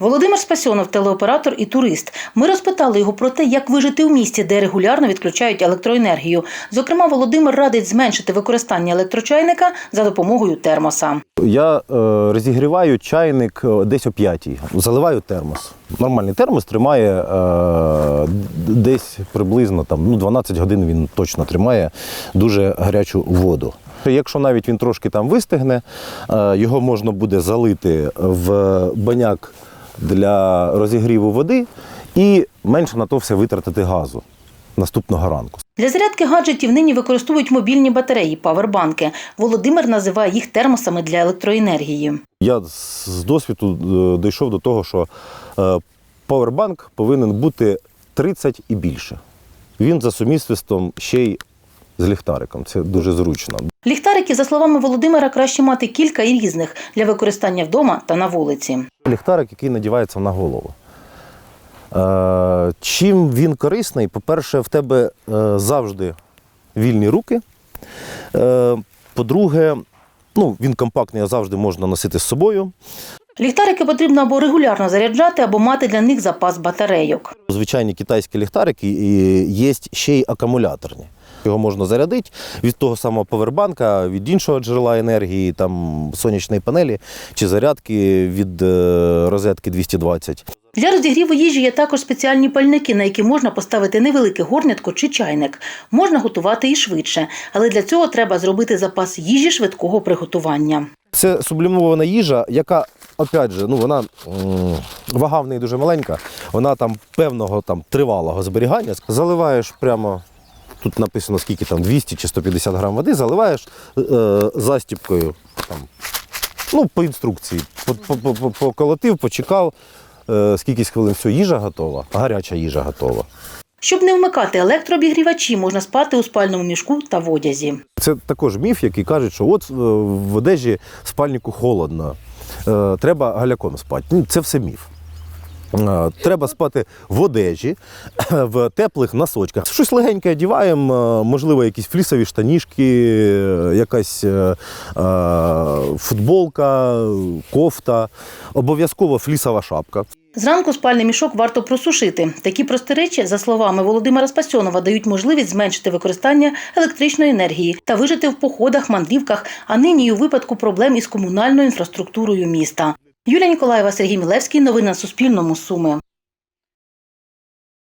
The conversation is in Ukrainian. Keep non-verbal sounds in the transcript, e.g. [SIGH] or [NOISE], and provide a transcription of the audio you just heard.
Володимир Спасьонов, телеоператор і турист. Ми розпитали його про те, як вижити у місті, де регулярно відключають електроенергію. Зокрема, Володимир радить зменшити використання електрочайника за допомогою термоса. Я е, розігріваю чайник е, десь о п'ятій, заливаю термос. Нормальний термос тримає е, десь приблизно там, ну, 12 годин він точно тримає дуже гарячу воду. Якщо навіть він трошки там вистигне, е, його можна буде залити в баняк для розігріву води і менше на то все витратити газу наступного ранку. Для зарядки гаджетів нині використовують мобільні батареї, павербанки. Володимир називає їх термосами для електроенергії. Я з досвіду е, дійшов до того, що е, павербанк повинен бути 30 і більше. Він за сумісництвом ще й з ліхтариком. Це дуже зручно. Ліхтарики, за словами Володимира, краще мати кілька і різних для використання вдома та на вулиці. Ліхтарик, який надівається на голову. Е, чим він корисний? По-перше, в тебе е, завжди вільні руки. Е, по-друге, ну, він компактний, а завжди можна носити з собою. Ліхтарики потрібно або регулярно заряджати, або мати для них запас батарейок. Звичайні китайські ліхтарики є ще й акумуляторні. Його можна зарядити від того самого повербанка, від іншого джерела енергії, там сонячної панелі чи зарядки від е, розетки 220. Для розігріву їжі є також спеціальні пальники, на які можна поставити невелике горнятко чи чайник. Можна готувати і швидше, але для цього треба зробити запас їжі швидкого приготування. Це сублімована їжа, яка, опять же, ну вона вага в неї дуже маленька, вона там певного там тривалого зберігання. Заливаєш прямо. Тут написано, скільки там 200 чи 150 грам води, заливаєш е, застіпкою там, ну, по інструкції. По- по- по- по- Поколотив, почекав, е, скількись хвилин, все, їжа готова, гаряча їжа готова. Щоб не вмикати електрообігрівачі, можна спати у спальному мішку та в одязі. Це також міф, який каже, що от е, в одежі в спальнику холодно, е, треба галяком спати. Це все міф. Е, Треба спати в одежі, [COUGHS] в теплих носочках. Щось легеньке одіваємо, е, можливо, якісь флісові штанішки, е, якась е, футболка, кофта, обов'язково флісова шапка. Зранку спальний мішок варто просушити. Такі прості речі, за словами Володимира Спасьонова, дають можливість зменшити використання електричної енергії та вижити в походах, мандрівках, а нині у випадку проблем із комунальною інфраструктурою міста. Юлія Ніколаєва, Сергій Мілевський. Новини на Суспільному. Суми.